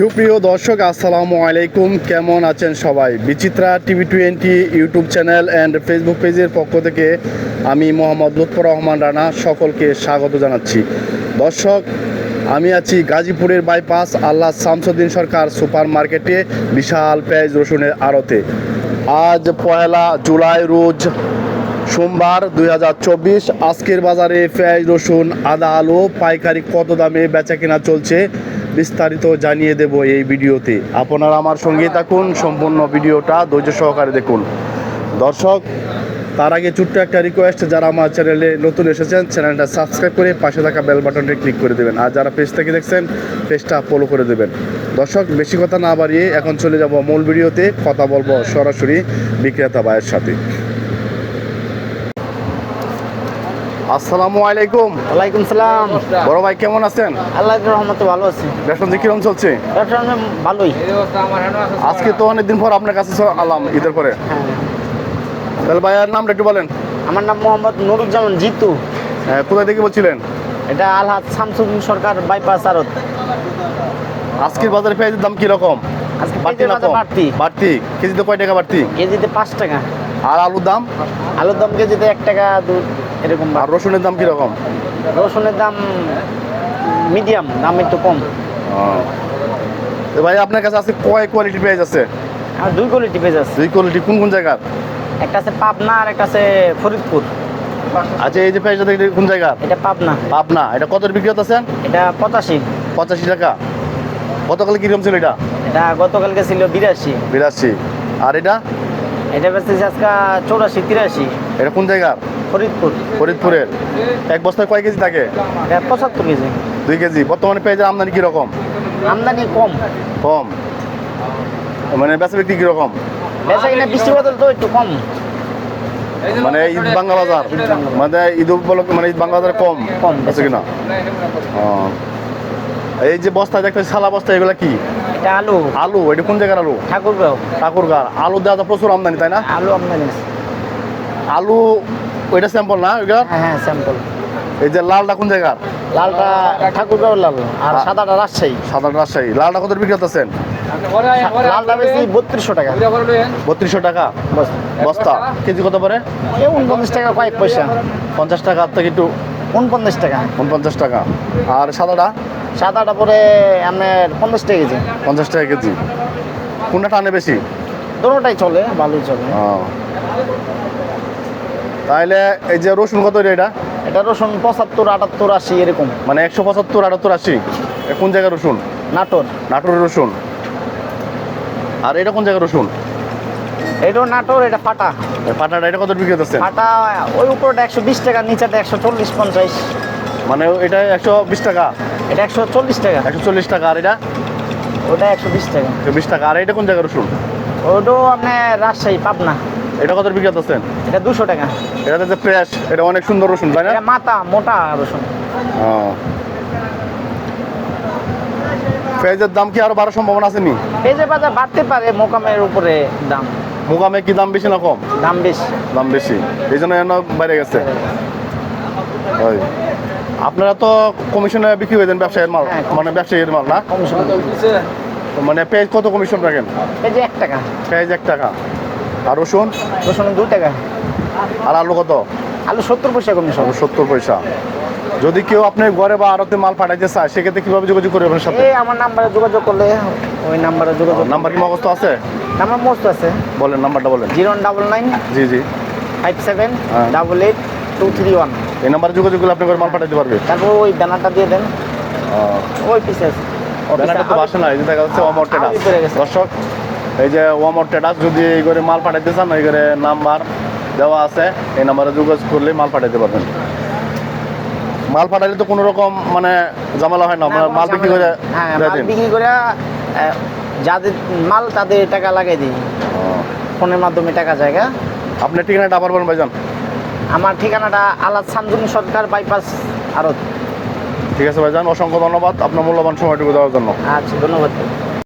সুপ্রিয় দর্শক, আসসালামু আলাইকুম। কেমন আছেন সবাই? Bichitra TV twenty YouTube channel and Facebook পেজের পক্ষ থেকে আমি মোহাম্মদ লুৎফর রহমান রানা সকলকে স্বাগত জানাচ্ছি। দর্শক, আমি আছি গাজীপুরের বাইপাস আল্লাহ শামসুদ্দিন সরকার সুপার মার্কেটে বিশাল পেঁয়াজ রসুনের আড়তে। আজ পয়লা জুলাই রোজ সোমবার দুই হাজার চব্বিশ, আজকের বাজারে পেঁয়াজ রসুন, আদা আলু, পাইকারি কত দামে বেচা কেনা চলছে? বিস্তারিত জানিয়ে দেব এই ভিডিওতে। আপনারা আমার সঙ্গে থাকুন, সম্পূর্ণ ভিডিওটা ধৈর্য সহকারে দেখুন। দর্শক, তার আগে ছোট্ট একটা রিকোয়েস্ট যারা আমার চ্যানেলে নতুন এসেছেন চ্যানেলটা সাবস্ক্রাইব করে পাশে থাকা বেল বাটনটি ক্লিক করে দেবেন। আর যারা পেজ থেকে দেখছেন পেজটা ফলো করে দেবেন। দর্শক, বেশি কথা না বাড়িয়ে এখন চলে যাব মূল ভিডিওতে, কথা বলব সরাসরি বিক্রেতা ভাইয়ের সাথে। আসসালামু আলাইকুম। ওয়ালাইকুম সালাম। বড় ভাই কেমন আছেন? আল্লাহর রহমতে ভালো আছি। যে কিরম চলছে? ব্যবসা ভালোই। আজকে তো অনেকদিন পর আপনার কাছে আলাম ঈদের পরে। হ্যাঁ। তাহলে ভাইয়ার নামটা একটু বলেন। আমার নাম মোহাম্মদ নুরুজ্জামান জিতু। হ্যাঁ, কোথায় থেকে বলছিলেন? এটা আলহাদ শামসুদ্দিন সরকার বাইপাস আরত আজকের বাজারে পেঁয়াজের দাম কীরকম? আজকে বাড়তি না বাড়তি। বাড়তি? কেজিতে কয় টাকা বাড়তি? কেজিতে পাঁচ টাকা। আর আলুর দাম? আলুর দাম কেজিতে এক টাকা দু এরকম আর রসুনের দাম কীরকম? রসুনের দাম মিডিয়াম দাম একটু কম। ভাই আপনার কাছে আছে কয় কোয়ালিটির পেঁয়াজ আছে? আর দুই কোয়ালিটি পেঁয়াজ আছে। দুই কোয়ালিটি কোন কোন জায়গার? একটা আছে পাবনা আর একটা আছে ফরিদপুর। আচ্ছা এই যে পেঁয়াজটা দেখি কোন জায়গা এটা পাবনা। পাবনা। এটা কত বিক্রি আছেন এটা পঁচাশি। পঁচাশি টাকা। গতকাল কীরকম ছিল এটা? এটা গতকালকে ছিল বিরাশি। বিরাশি। আর এটা? এটা বেচতেছে আজকে চৌরাশি তিরাশি। এটা কোন জায়গার? ফরিদপুর। ফরিদপুরের? এক বস্তায় কয় কেজি থাকে? পঁচাত্তর কেজি। দুই কেজি। বর্তমানে পেঁয়াজের আমদানি কীরকম আমদানি কম। কম। মানে বেচা বিক্রি কীরকম বেচা কিনা বৃষ্টি বদল তো একটু কম। মানে ঈদ বাংলা বাজার? মানে ঈদ উপলক্ষে মানে ঈদ বাংলা বাজার কম কম আছে কিনা? এই যে বস্তা দেখতে সালা বস্তা এগুলা কি? এটা আলু। আলু? এটা কোন জায়গার আলু? ঠাকুরগাঁও। ঠাকুরগার আলু দেওয়া প্রচুর আমদানি তাই না? আলু আমদানি। আলু ওইটা স্যাম্পল না ওইটা? হ্যাঁ হ্যাঁ স্যাম্পল এই যে লালটা কোন জায়গার? লালটা ঠাকুরগাঁও লাল আর সাদাটা রাজশাহী। সাধারণ রাজশাহী। লালটা কত বিক্রি করতেছেন? লালটা বেশি বত্রিশশো টাকা। বত্রিশশো টাকা? বস্তা। কেজি কত পরে উনপঞ্চাশ টাকা কয়েক পয়সা। পঞ্চাশ টাকা থেকে একটু উনপঞ্চাশ টাকা। উনপঞ্চাশ টাকা। আর সাদাটা? সাদাটা পরে আপনার পঞ্চাশ টাকা কেজি। পঞ্চাশ টাকা কেজি। কোনটা টানে বেশি? দুটোটাই চলে ভালোই চলে। তাহলে এই যে রসুন কত এটা? এটা রসুন পঁচাত্তর আটাত্তর আশি এরকম। মানে একশো পঁচাত্তর আটাত্তর আশি? কোন জায়গার রসুন? নাটোর। নাটোরের রসুন। আর এটা কোন জায়গার রসুন? এটাও নাটোর এটা ফাটা। এই পাটাটা এটা কত বিক্রি করতেছেন? ফাটা ওই উপরটা একশো বিশ টাকা নিচেটা একশো চল্লিশ পঞ্চাশ। মানে এটা একশো বিশ টাকা? এটা একশো চল্লিশ টাকা। একশো চল্লিশ টাকা আর এটা? ওটা একশো বিশ টাকা। একশো বিশ টাকা আর এটা কোন জায়গার রসুন? ওটাও আপনার রাজশাহী পাবনা। এটা কত বিক্রি করতেছেন এটা দুশো টাকা। এটাতে যে ফ্রেশ এটা অনেক সুন্দর রসুন তাই না? এটা মাথা মোটা রসুন। ও। পেঁয়াজের দাম কি আরও বাড়ার সম্ভাবনা আছে নি? যে বাজার বাড়তে পারে মোকামের উপরে দাম। মুগামে কি দাম বেশি না কম? দাম বেশি। দাম বেশি। এই জন্য এনে বাইরে গেছে। ওই আপনারা তো কমিশনে বিক্রি হয়ে দেন ব্যবসায়ীর মাল হ্যাঁ, মানে ব্যবসায়ীর মাল না? কমিশন। মানে পেঁয়াজ কত কমিশন রাখেন? এই যে এক টাকা। পেঁয়াজ এক টাকা। আর রসুন? রসুন দু টাকা। আর আলু কত? আলু সত্তর পয়সা কমিশন আলু সত্তর পয়সা। যদি কেউ আপনার ঘরে বা আড়তে মাল পাঠাইতে চায় সেক্ষেত্রে কীভাবে যোগাযোগ করবে আপনার সাথে? আমার নাম্বারে যোগাযোগ করলে ওই নাম্বারে যোগাযোগ নাম্বার কি মগস্ত আছে? নাম্বার মস্ত আছে। বলেন নাম্বারটা বলেন। জিরো ডাবল নাইন জি জি। ফাইভ সেভেন হ্যাঁ। Double eight two three one. এই নাম্বারে যোগাযোগ করলে আপনি ঘরে মাল পাঠাইতে পারবে? তারপর ওই ব্যানারটা দিয়ে দেন। ওই পিসে আছে। ব্যানারটা তো বাসে না এই দেখা যাচ্ছে পড়ে গেছে। দর্শক এই যে ওয়ামর টেডাস যদি এই করে মাল পাঠাইতে চান এই করে নাম্বার দেওয়া আছে এই নাম্বারে যোগাযোগ করলে মাল পাঠাইতে পারবেন। মাল পাঠাইলে তো কোনো রকম মানে ঝামেলা হয় না না, মাল বিক্রি করে হ্যাঁ বিক্রি করে যাদের মাল তাদের টাকা লাগাই দিই। ফোনের মাধ্যমে টাকা জায়গা আপনার ঠিকানাটা আবার বলেন ভাইজান। আমার ঠিকানাটা আলাদ শামসুন সরকার বাইপাস আরত ঠিক আছে ভাইজান অসংখ্য ধন্যবাদ আপনার মূল্যবান সময়টুকু দেওয়ার জন্য। আচ্ছা ধন্যবাদ।